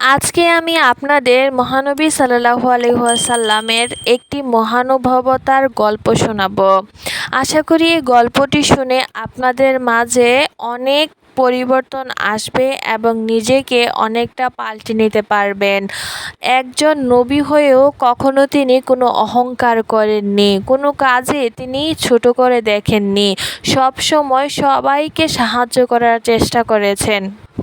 আজকে আমি আপনাদের মহানবী সাল্লাহ আলহাসাল্লামের একটি মহানুভবতার গল্প শোনাব। আশা করি এই গল্পটি শুনে আপনাদের মাঝে অনেক পরিবর্তন আসবে এবং নিজেকে অনেকটা পাল্টে নিতে পারবেন। একজন নবী হয়েও কখনো তিনি কোনো অহংকার করেননি, কোনো কাজে তিনি ছোট করে দেখেননি। সব সময় সবাইকে সাহায্য করার চেষ্টা করেছেন।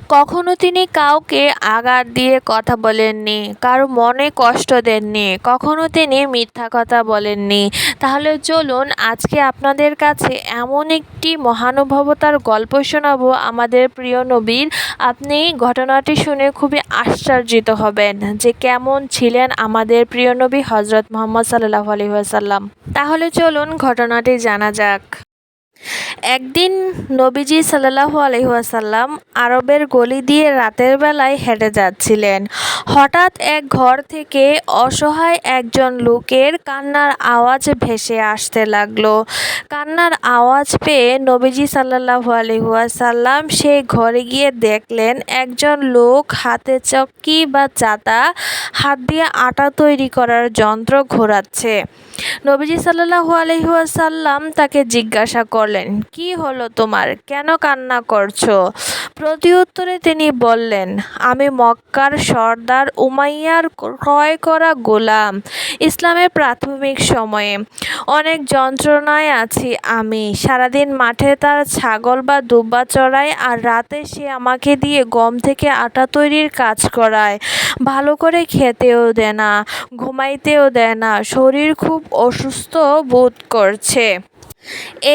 কখনো তিনি কাউকে আঘাত দিয়ে কথা বলেননি, কারও মনে কষ্ট দেননি, কখনো তিনি মিথ্যা কথা বলেননি। তাহলে চলুন আজকে আপনাদের কাছে এমন একটি মহানুভবতার গল্প শোনাবো। আমাদের প্রিয় নবীর আপনি ঘটনাটি শুনে খুবই আশ্চর্যিত হবেন যে কেমন ছিলেন আমাদের প্রিয় নবী হজরত মোহাম্মদ সাল্লাহ আলহিহাসাল্লাম তাহলে চলুন ঘটনাটি জানা যাক। একদিন নবীজি সাল্লাহু আলহিহাসাল্লাম আরবের গলি দিয়ে রাতের বেলায় হেঁটে যাচ্ছিলেন। হঠাৎ এক ঘর থেকে অসহায় একজন লোকের কান্নার আওয়াজ ভেসে আসতে লাগল। কান্নার আওয়াজ পেয়ে নবীজি সাল্লাহু আলহিহাসাল্লাম সেই ঘরে গিয়ে দেখলেন একজন লোক হাতে চক্কি বা চাতা, হাত দিয়ে আটা তৈরি করার যন্ত্র ঘোরাচ্ছে। নবীজি সাল্লাহু আলহিহাসাল্লাম তাকে জিজ্ঞাসা করলেন কি হলো তোমার? কেন কান্না করছ? প্রতি উত্তরে তিনি বললেন, আমি মক্কার সর্দার উমাইয়ার ক্রয় করা গোলাম ইসলামের প্রাথমিক সময়ে। অনেক যন্ত্রণায় আছি আমি। সারাদিন মাঠে তার ছাগল বা দুব্বা চড়ায় আর রাতে সে আমাকে দিয়ে গম থেকে আটা তৈরির কাজ করায়। ভালো করে খেতেও দেয় না, ঘুমাইতেও দেয় না, শরীর খুব অসুস্থ বোধ করছে।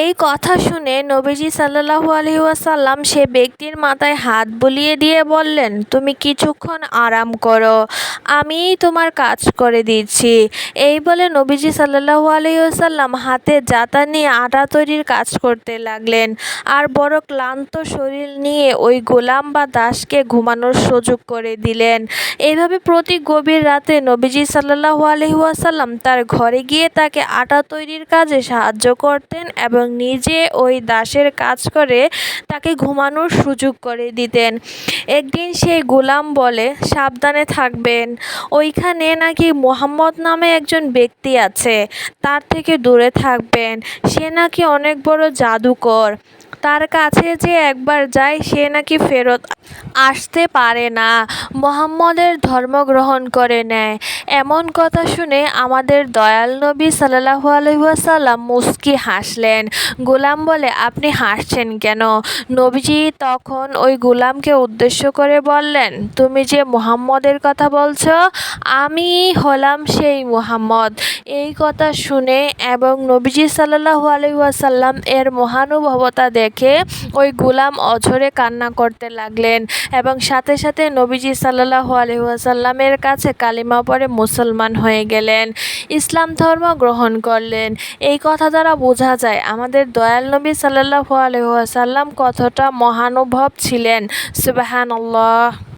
এই কথা শুনে নবীজি সাল্লাহু আলহি সে ব্যক্তির মাথায় হাত বুলিয়ে দিয়ে বললেন, তুমি কিছুক্ষণ আরাম করো, আমি তোমার কাজ করে দিচ্ছি। এই বলে নবীজি সাল্লাহু আলহি ওয়াসাল্লাম হাতে জাতা নিয়ে আটা তৈরির কাজ করতে লাগলেন। আর বড় ক্লান্ত শরীর নিয়ে ওই গোলাম বা দাসকে ঘুমানোর সুযোগ করে দিলেন। এইভাবে প্রতি গভীর রাতে নবীজি সাল্লাহু আলহি তার ঘরে গিয়ে তাকে আটা তৈরির কাজে সাহায্য করতেন। দিতেন এবং নিজে ওই দাসের কাজ করে তাকে ঘুমানোর সুযোগ করে দিতেন। একদিন সেই গোলাম বলে, সাবধানে থাকবেন। ওইখানে নাকি মোহাম্মদ নামে একজন ব্যক্তি আছে। তার থেকে দূরে থাকবেন। সে নাকি অনেক বড় জাদুকর। তার কাছে যে একবার যায়, সে নাকি ফেরত আসতে পারে না। মোহাম্মদের ধর্ম গ্রহণ করে নেয়। এমন কথা শুনে আমাদের দয়াল নবী সাল্লাহু আলহিহাসাল্লাম মুস্কি হাসলেন। গোলাম বলে, আপনি হাসছেন কেন? নবীজি তখন ওই গোলামকে উদ্দেশ্য করে বললেন, তুমি যে মোহাম্মদের কথা বলছ, আমি হলাম সেই মোহাম্মদ। এই কথা শুনে এবং নবীজি সাল্লাহু আলহিহাসাল্লাম এর মহানুভবতা দেখে ওই গোলাম অঝরে কান্না করতে লাগলেন এবং সাথে সাথে নবীজি সাল্লাহ আলহিহাসাল্লামের কাছে কালিমা পরে মুসলমান হয়ে গেলেন, ইসলাম ধর্ম গ্রহণ করলেন। এই কথা দ্বারা বোঝা যায় আমাদের দয়াল নবী সাল্লাহ আলহিহাসাল্লাম কতটা মহানুভব ছিলেন। সুবাহান